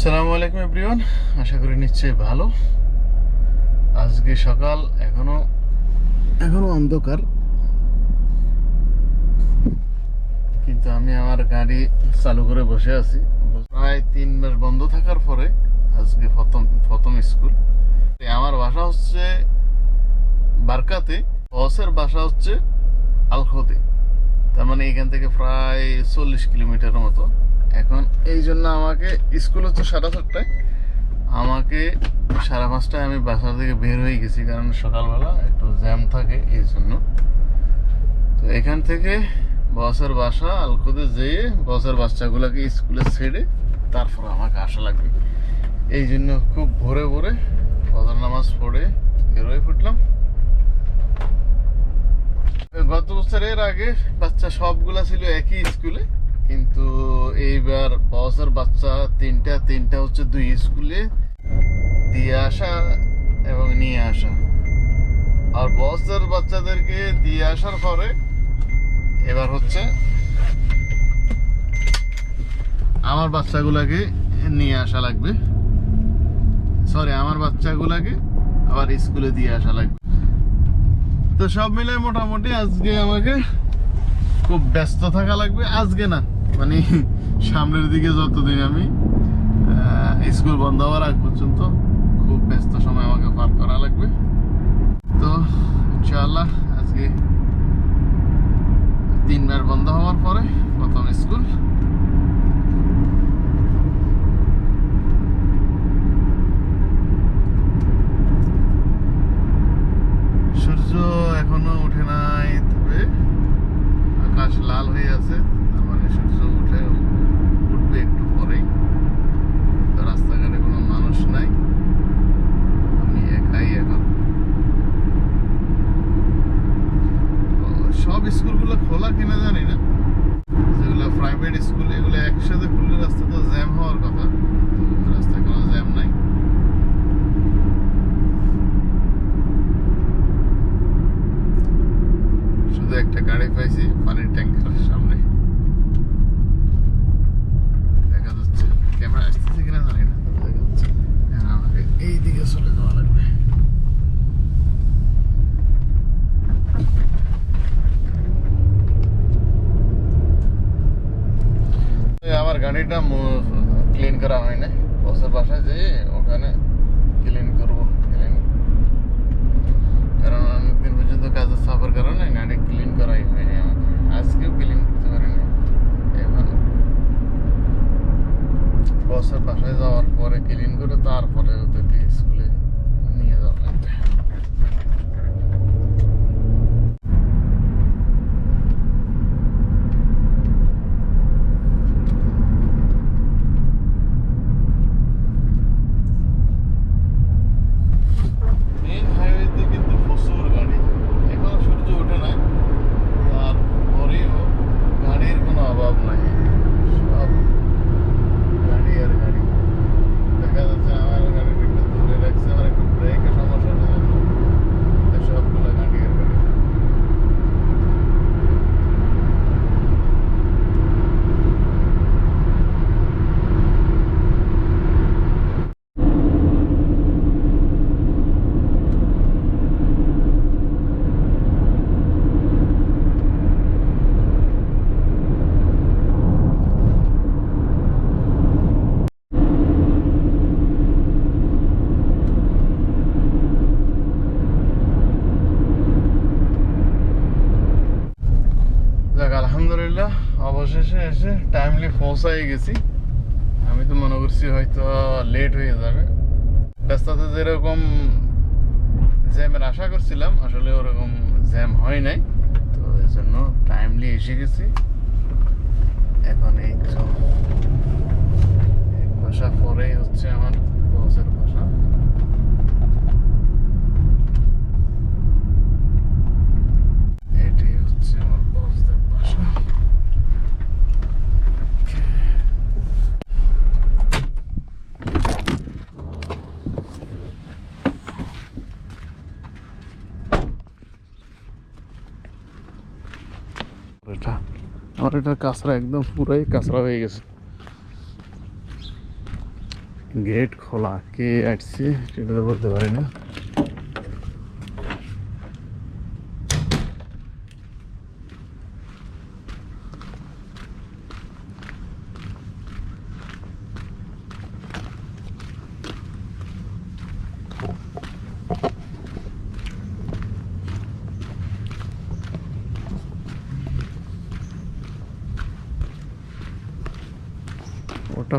আসসালামু আলাইকুম এভরিওয়ান। আশা করি নিশ্চয়ই ভালো। আজকে সকাল এখনও এখনও অন্ধকার। কিন্তু আমি আমার গাড়ি চালু করে বসে আছি। প্রায় তিন মাস বন্ধ থাকার পরে আজকে প্রথম প্রথম স্কুল। আমার বাসা হচ্ছে বারকাতে বসের বাসা হচ্ছে আলখদে। তার মানে এখান থেকে প্রায় চল্লিশ কিলোমিটারের মতো। এই জন্য আমাকে স্কুল হচ্ছে সাড়ে সাতটায়। আমাকে সাড়ে পাঁচটায় আমি বাসা থেকে বের হয়ে গেছি, কারণ সকালবেলা একটু জ্যাম থাকে এই জন্য। তো এখান থেকে বসের বাসা আলখুদে যেয়ে বসের বাচ্চাগুলোকে স্কুলে ছেড়ে তারপর আমাকে আসা লাগবে। এই জন্য খুব ভোরে ভোরে ফজর নামাজ পড়ে বের হয়ে ফুটলাম গত বছরের আগে বাচ্চা সবগুলা ছিল একই স্কুলে, কিন্তু এইবার বছর বাচ্চা তিনটা তিনটা হচ্ছে দুই স্কুলে দিয়ে আসা এবং নিয়ে আসা। আর বছর বাচ্চাদেরকে দিয়ে আসার পরে এবার হচ্ছে আমার বাচ্চাগুলাকে নিয়ে আসা লাগবে। সরি আমার বাচ্চাগুলাকে আবার স্কুলে দিয়ে আসা লাগবে। তো সব মিলে মোটামুটি আজকে আমাকে খুব ব্যস্ত থাকা লাগবে। আজকে না মানে সামনের দিকে যতদিন আমি স্কুল বন্ধ হওয়ার আগ পর্যন্ত খুব ব্যস্ত সময় আমাকে পার করা লাগবে। তো, ইনশাআল্লাহ আজকে তিনবার বন্ধ হওয়ার পরে প্রথম স্কুল সূর্য এখনও উঠে নাই তবে আকাশ লাল হয়ে আছে তার মানে সূর্য উঠে উঠবে একটু পরেই তো রাস্তাঘাটে কোনো মানুষ নাই আমি একাই এখন তো সব স্কুলগুলো খোলা কিনা জানি না যেগুলো প্রাইভেট স্কুল এগুলো একসাথে খুললে রাস্তা তো জ্যাম হওয়ার কথা কিন্তু রাস্তায় কোনো জ্যাম নাই শুধু একটা গাড়ি পাইছি পানির ট্যাঙ্কারের সামনে দেখা যাচ্ছে ক্যামেরা আসতেছে কিনা জানি না তবে দেখা যাচ্ছে এখন আমাকে এই দিকে চলে যাওয়া লাগবে এই আমার গাড়িটা ক্লিন করা হয় না বসের বাসায় যেয়ে ওখানে ক্লিন করব ক্লিন কারণ অনেকদিন পর্যন্ত কাজের চাপের কারণে গাড়ি ক্লিন করাই হয়নি আমাকে আজকেও ক্লিন করতে পারিনি এখন বসের বাসায় যাওয়ার পরে ক্লিন করে তারপরে ওদেরকে স্কুলে নিয়ে যাওয়া লাগবে মেন হাইওয়েতে কিন্তু প্রচুর গাড়ি এখনও সূর্য ওঠে নাই তারপরেও গাড়ির কোনো অভাব নাই সব গাড়ি আর গাড়ি দেখা যাচ্ছে আমার গাড়িটা একটু দূরে রাখছে আমার একটু ব্রেকের সমস্যা আছে জন্য তো সবগুলো গাড়ি আর গাড়ি যাক আলহামদুলিল্লাহ অবশেষে এসে টাইমলি পৌঁছাই গেছি। আমি তো মনে করছি হয়তো লেট হয়ে যাবে। ব্যস্ততে যেরকম জ্যামের আশা করছিলাম, আসলে ওরকম জ্যাম হয় নাই। তো এই জন্য টাইমলি এসে গেছি। এখন এই তো এক বাসা পরেই হচ্ছে আমার বসের বাসা এটাই হচ্ছে আমার বসদের বাসা এটা আমার এটা কাঁচরা একদম পুরাই কাঁচরা হয়ে গেছে। গেট খোলা, কে আসছে সেটা তো বলতে পারি না।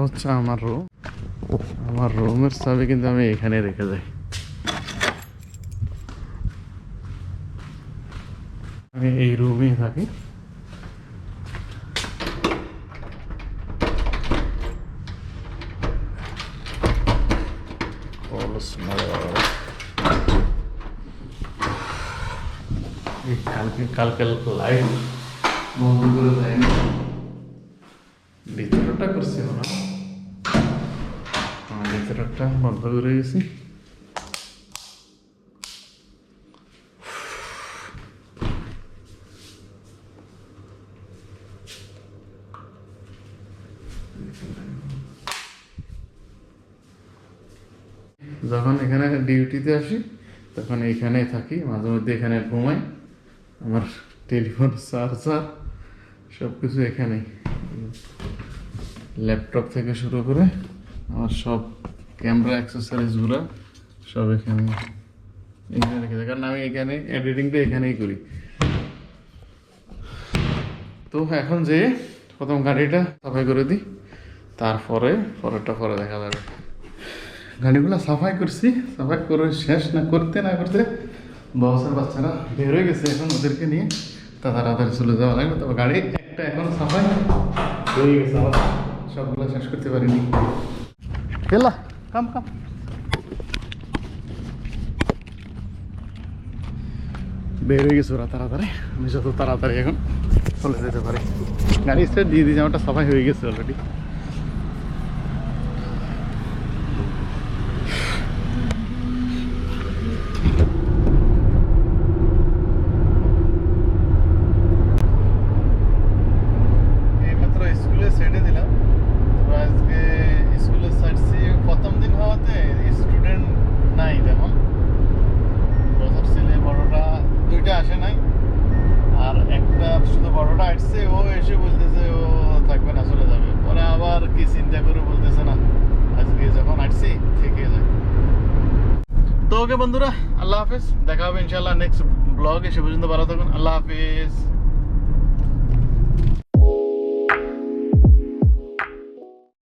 হচ্ছে আমার রুম আমার রুমের চাবি কিন্তু আমি এখানে রেখে যাই আমি এই রুমেই থাকি। কালকে কালকে লাইট করে দেয়নি ভিতরটা করছি মনে ভিতরটা বন্ধ করে গেছি যখন এখানে ডিউটিতে আসি, তখন এখানেই থাকি। মাঝে মধ্যে এখানে ঘুমাই। আমার টেলিফোন, চার্জার সব কিছু এখানেই। ল্যাপটপ থেকে শুরু করে আমার সব ক্যামেরা অ্যাক্সেসরিজগুলো সব এখানে। এখানে রেখে দেয় কারণ আমি এখানে এডিটিংটা এখানেই করি। তো এখন যে প্রথম গাড়িটা সাফাই করে দিই, তারপরে পরেরটা পরে দেখা যাবে। গাড়িগুলো সাফাই করছি, সাফাই করে শেষ না করতে না করতে বসের বাচ্চারা বের হয়ে গেছে এখন ওদেরকে নিয়ে। তাড়াতাড়ি চলে যাওয়া লাগবে, তবে গাড়ি একটা এখন সাফাই হয়ে গেছে আমার সবগুলো শেষ করতে পারিনি। গেলা কাম কাম বের হয়ে গেছে ওরা তাড়াতাড়ি। আমি যত তাড়াতাড়ি এখন চলে যেতে পারি। গাড়ি স্টার্ট দিয়ে দিয়েছি আমারটা সবাই হয়ে গেছে অলরেডি এইমাত্র স্কুলে ছেড়ে দিলাম তো আজকে স্কুলে ছাড়ছি প্রথম দিন হওয়াতে স্টুডেন্ট নাই তেমন বছর ছেলে বড়টা দুইটা আসে নাই আর একটা শুধু বড়টা আসছে ও এসে বলতেছে ও থাকবে না চলে যাবে পরে আবার কি চিন্তা করে বলতেছে না আজকে যখন আসছি থেকে যায় তো ওকে বন্ধুরা, আল্লাহ হাফেজ। দেখা হবে ইনশাল্লাহ নেক্সট ব্লগে সে পর্যন্ত ভালো থাকুন। আল্লাহ হাফেজ।